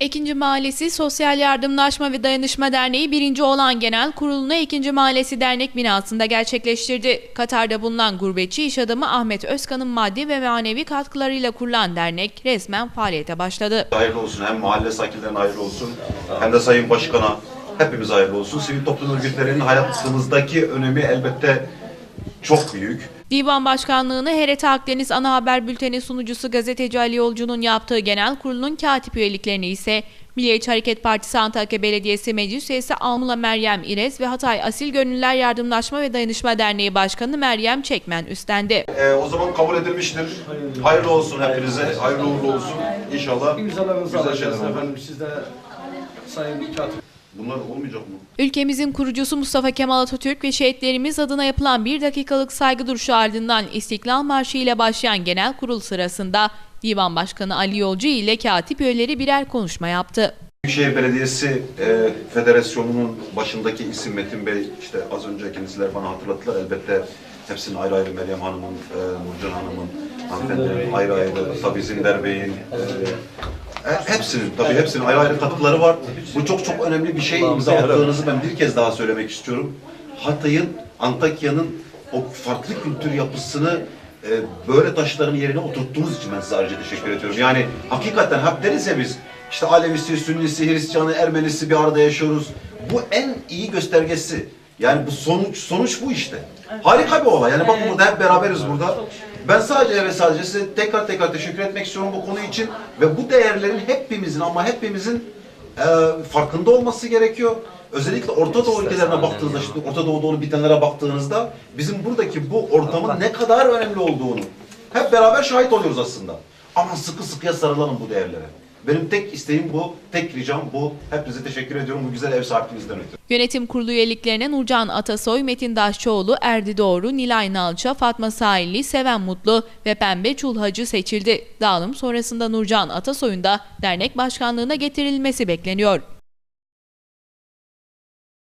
Ekinci Mahallesi Sosyal Yardımlaşma ve Dayanışma Derneği 1. olan genel kurulunu Ekinci Mahallesi Dernek binasında gerçekleştirdi. Katar'da bulunan gurbetçi iş adamı Ahmet Özkan'ın maddi ve manevi katkılarıyla kurulan dernek resmen faaliyete başladı. Hayırlı olsun. Hem mahalle sakinlerine hayırlı olsun. Hem de Sayın Başkan'a hepimiz hayırlı olsun. Sivil toplum örgütlerinin hayatımızdaki önemi elbette çok büyük. Divan Başkanlığı'nı HRT Akdeniz Ana Haber Bülteni sunucusu gazeteci Ali Yolcu'nun yaptığı genel kurulun katip üyeliklerini ise Milliyetçi Hareket Partisi Antakya Belediyesi Meclis Üyesi Almula Meryem İrez ve Hatay Asil Gönüller Yardımlaşma ve Dayanışma Derneği Başkanı Meryem Çekmen üstlendi. Ee, o zaman kabul edilmiştir. Hayırlı olsun hepinize. Hayırlı uğurlu olsun. İnşallah İmzalarınızı güzel alacağız efendim. Siz de Sayın Katip Bunlar olmayacak mı? Ülkemizin kurucusu Mustafa Kemal Atatürk ve şehitlerimiz adına yapılan bir dakikalık saygı duruşu ardından İstiklal Marşı ile başlayan genel kurul sırasında Divan Başkanı Ali Yolcu ile katip üyeleri birer konuşma yaptı. Büyükşehir Belediyesi e, Federasyonu'nun başındaki isim Metin Bey, işte az önce kendisiler bana hatırlattılar. Elbette hepsinin ayrı ayrı Meryem Hanım'ın, e, Nurcan Hanım'ın, hanımefendinin ayrı ayrı, tabii Zinder Bey'in, e, hepsinin, tabii hepsinin ayrı ayrı katkıları var. Bu çok çok önemli bir şey imza attığınızı ben bir kez daha söylemek istiyorum. Hatay'ın, Antakya'nın o farklı kültür yapısını e, böyle taşların yerine oturttuğunuz için ben size ayrıca teşekkür ediyorum. Yani hakikaten hep deriz ya biz işte Alevisi, Sünnisi, Hristiyanı, Ermenisi bir arada yaşıyoruz. Bu en iyi göstergesi. Yani bu sonuç sonuç bu işte. Harika bir olay. Yani bakın burada hep beraberiz burada. Ben sadece ve sadece size tekrar tekrar teşekkür etmek istiyorum bu konu için ve bu değerlerin hepimizin ama hepimizin e, farkında olması gerekiyor. Özellikle Orta Doğu ülkelerine baktığınızda, şimdi Orta Doğu'da olup bitenlere baktığınızda bizim buradaki bu ortamın ne kadar önemli olduğunu hep beraber şahit oluyoruz aslında. Ama sıkı sıkıya sarılalım bu değerlere. Benim tek isteğim bu, tek ricam bu. Hepinize teşekkür ediyorum bu güzel ev sahipliğinizden ötürü. Yönetim kurulu üyeliklerine Nurcan Atasoy, Metin Daşçıoğlu, Erdi Doğru, Nilay Nalça, Fatma Sahilli, Seven Mutlu ve Pembe Çulhacı seçildi. Dağılım sonrasında Nurcan Atasoy'un da dernek başkanlığına getirilmesi bekleniyor.